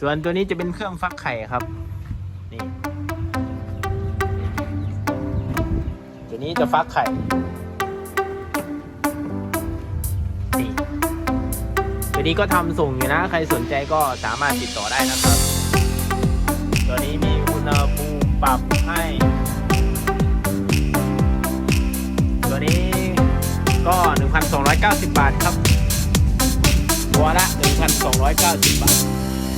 ส่วนตัวนี้จะเป็นเครื่องฟักไข่ครับ นี่ ตัวนี้จะฟักไข่นี่ตัวนี้ก็ทำส่งอยู่นะ ใครสนใจก็สามารถติดต่อได้นะครับ ตัวนี้มีอุณหภูมิปรับให้ตัวนี้ก็ 1,290 บาทครับ ตัวละ 1,290 บาท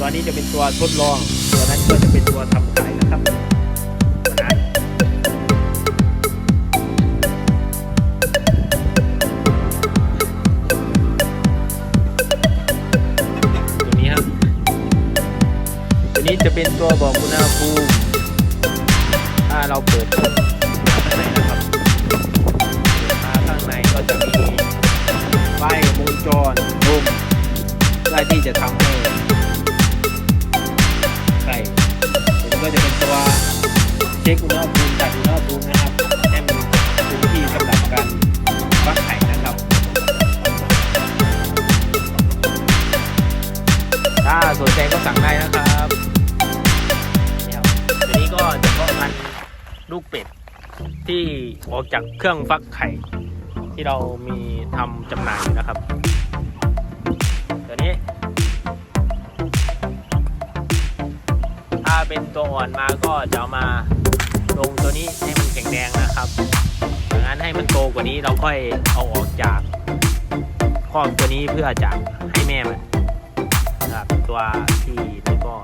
ตัวนี้จะเป็นตัวทดลอง ตัวนั้นก็จะเป็นตัวทำขายนะครับตัวนั้นตัวนี้ครับ ตัวนี้จะเป็นตัวบอกอุณหภูมิถ้าเราเปิดข้างในนะครับมาข้างในก็จะมีไฟวงจรลมเพื่อที่จะทำให้ ช็คอุณหภูมิจัดอุณหภูมินะครับให้มันคงที่สำหรับการฟักไข่นะครับ ถ้าสนใจก็สั่งได้นะครับนี่ครับตัวนี้ก็จะเพาะพันธุ์ลูกเป็ดที่ออกจากเครื่องฟักไข่ ที่เรามีทำจำหน่ายอยู่นะครับตัวนี้ ถ้าเป็นตัวอ่อนมาก็จะเอามา ว่านี้เราค่อยเอาออกจากคอกตัวนี้เพื่อจะให้แม่มันนะครับตัวที่ไม่ก็รอ